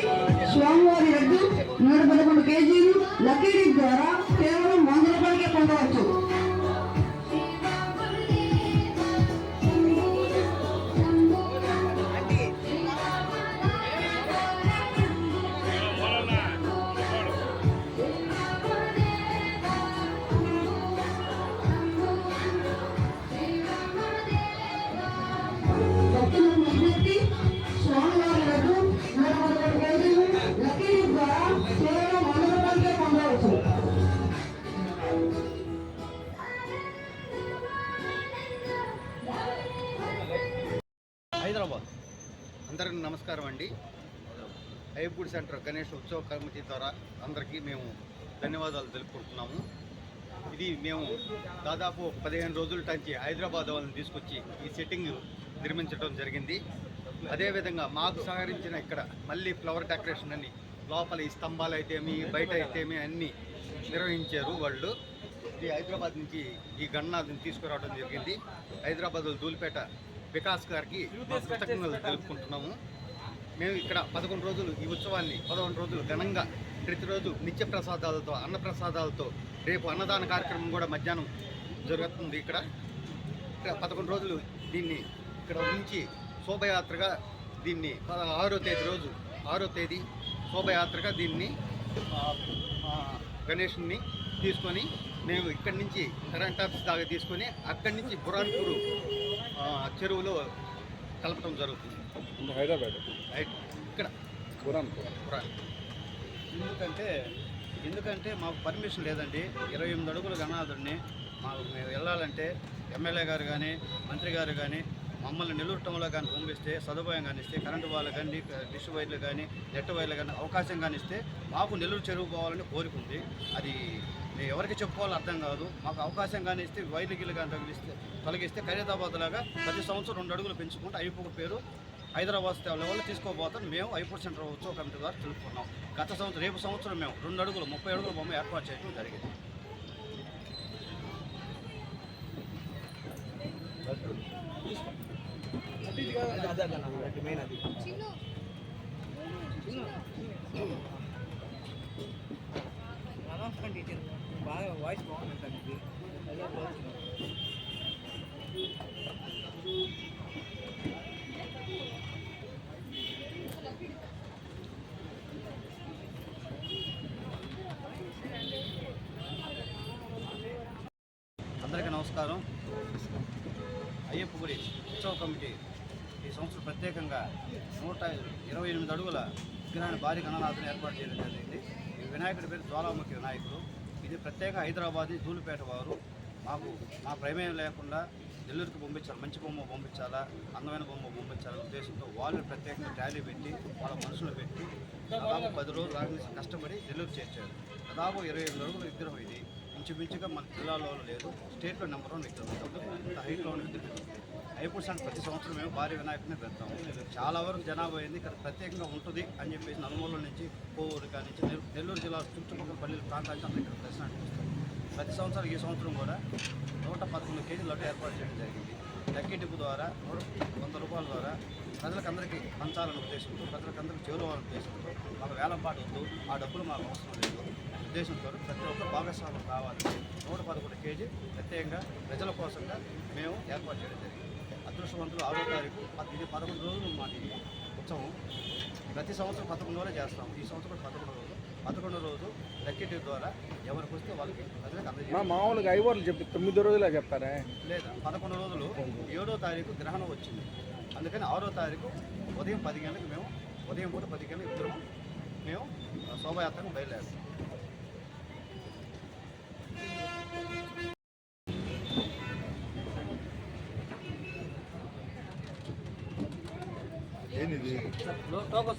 కాబట్టి స్వామివారి రద్దు నూట పదకొండు కేజీలు. లక్కీ ద్వారా కేవలం వంద రూపాయలకే పొందవచ్చు. హైదరాబాద్. అందరికీ నమస్కారం అండి. అయ్యపూడి సెంటర్ గణేష్ ఉత్సవ కమిటీ ద్వారా అందరికీ మేము ధన్యవాదాలు తెలుపుకుంటున్నాము. ఇది మేము దాదాపు పదిహేను రోజుల నుంచి హైదరాబాద్ వాళ్ళని తీసుకొచ్చి ఈ సెట్టింగ్ నిర్మించడం జరిగింది. అదేవిధంగా మాకు సహకరించిన ఇక్కడ మళ్ళీ ఫ్లవర్ డెకరేషన్ అని లోపల ఈ స్తంభాలు అయితేమి బయట అయితేమి అన్నీ నిర్వహించారు వాళ్ళు. ఇది హైదరాబాద్ నుంచి ఈ గణనాథ్ని తీసుకురావడం జరిగింది. హైదరాబాద్ ధూళిపేట వికాస్ గారికి కృతజ్ఞతలు తెలుపుకుంటున్నాము. మేము ఇక్కడ పదకొండు రోజులు ఈ ఉత్సవాన్ని పదకొండు రోజులు ఘనంగా ప్రతిరోజు నిత్య ప్రసాదాలతో అన్న ప్రసాదాలతో రేపు అన్నదాన కార్యక్రమం కూడా మధ్యాహ్నం జరుగుతుంది ఇక్కడ. ఇక్కడ పదకొండు రోజులు దీన్ని ఇక్కడ నుంచి శోభయాత్రగా దీన్ని పద- ఆరో తేదీ రోజు ఆరో తేదీ శోభయాత్రగా దీన్ని గణేష్ని తీసుకొని మేము ఇక్కడి నుంచి కరెంట్ ఆఫీస్ దాకా తీసుకొని అక్కడి నుంచి బురాన్పూర్ చెరువులో కలపడం జరుగుతుంది. హైదరాబాద్. ఇక్కడ. పురాణ్ బురాన్ ఎందుకంటే ఎందుకంటే మాకు పర్మిషన్ లేదండి. ఇరవై ఎనిమిది అడుగుల గణనాథుడిని మాకు మేము వెళ్ళాలంటే ఎమ్మెల్యే గారు కానీ మంత్రి గారు కానీ మమ్మల్ని నెల్లూరు కానీ పంపిస్తే సదుపాయం కానీ ఇస్తే కరెంటు వాళ్ళు కానీ డిష్ వైర్లు కానీ నెట్ వైర్లు కానీ అవకాశం కానీ ఇస్తే మాకు నెల్లూరు చెరువు పోవాలని కోరిక ఉంది. అది మేము ఎవరికి చెప్పుకోవాలో అర్థం కాదు. మాకు అవకాశం కానీ ఇస్తే వైర్లు గిల్లు కానీ తగిలిస్తే తొలగిస్తే ఖైరతాబాద్ లాగా ప్రతి సంవత్సరం రెండు అడుగులు పెంచుకుంటే అయిపోక పేరు హైదరాబాద్ లెవెల్లో తీసుకోబోతాం మేము ఐపూర్ సెంటర్ ఉత్సవ కమిటీ ద్వారా తెలుపుకున్నాం. గత సంవత్సరం రేపు సంవత్సరం మేము రెండు అడుగులు ముప్పై అడుగుల బొమ్మ ఏర్పాటు చేయడం జరిగింది. అనౌన్స్మెంట్ ఇచ్చారు బాగా వాయిస్ బాగుంది సార్ ఇది అదే బాగుంది. అందరికీ నమస్కారం అయ్యప్ప గుడి ఉత్సవ కమిటీ ఈ సంవత్సరం ప్రత్యేకంగా నూట ఇరవై ఎనిమిది అడుగుల విగ్రహాన్ని భారీ గణనాథుని ఏర్పాటు చేయడం జరిగింది. ఈ వినాయకుడి పేరు జ్వాలాముఖి వినాయకుడు. ఇది ప్రత్యేక హైదరాబాద్ ధూళిపేట వారు. మాకు మా ప్రమేయం లేకుండా నెల్లూరుకి పంపించాలి మంచి బొమ్మ పంపించాలా అందమైన బొమ్మ పంపించాలనే ఉద్దేశంతో వాళ్ళు ప్రత్యేకంగా ట్యాలీ పెట్టి వాళ్ళ మనుషులు పెట్టి దాదాపు పది రోజులు ఆగి కష్టపడి నెల్లూరు చేర్చారు. దాదాపు ఇరవై ఐదు అడుగుల విగ్రహం ఇది. ఇంచుమించుగా మన జిల్లాలో లేదు స్టేట్లో నెంబర్ వన్ విగ్రహం. హైట్లో ఉన్న విగ్రహం. అయిపోయి ప్రతి సంవత్సరం మేము భారీ వినాయకుడిని పెడతాము. చాలా వరకు జనాభా అయింది. ఇక్కడ ప్రత్యేకంగా ఉంటుంది అని చెప్పేసి నలుమూల నుంచి కోవూరు కానీ నుంచి నెల్లూరు జిల్లా చుట్టుపక్కల పల్లెల ప్రాంతానికి అందరూ ఇక్కడ దర్శనానికి వస్తారు ప్రతి సంవత్సరం ఈ సంవత్సరం కూడా నూట పదకొండు కేజీల లడ్డు ఏర్పాటు చేయడం జరిగింది. లక్కీ డిప్పు ద్వారా నూట వంద రూపాయల ద్వారా ప్రజలకందరికీ పంచాలని ఉద్దేశంతో ప్రజలకందరికీ చేరువాలని ఉద్దేశంతో మాకు వేలంపాటు వద్దు ఆ డబ్బులు మాకు అవసరం లేదు. ఉద్దేశంతో ప్రతి ఒక్క భాగస్వామ్యం కావాలి. నూట పదకొండు కేజీ ప్రత్యేకంగా ప్రజల కోసంగా మేము ఏర్పాటు చేయడం జరిగింది. అదృష్టవంతులు ఆరో తారీఖు ఇది పదకొండు రోజులు మాది ఉత్సవం ప్రతి సంవత్సరం పదకొండు రోజులే చేస్తాం. ఈ సంవత్సరం కూడా పదకొండు రోజులు. పదకొండు రోజు లక్కీ ద్వారా ఎవరికి వస్తే వాళ్ళకి ప్రజలకు మా అందజేయాలి మామూలుగా ఐవర్లు చెప్పి తొమ్మిది రోజులే చెప్తారే లేదా పదకొండు రోజులు ఏడో తారీఖు గ్రహణం వచ్చింది. అందుకని ఆరో తారీఖు ఉదయం పది గంటలకు మేము ఉదయం పూట పది గంటలకు ఇద్దరం మేము శోభాయాత్రకు బయలుదేరాం. No, no.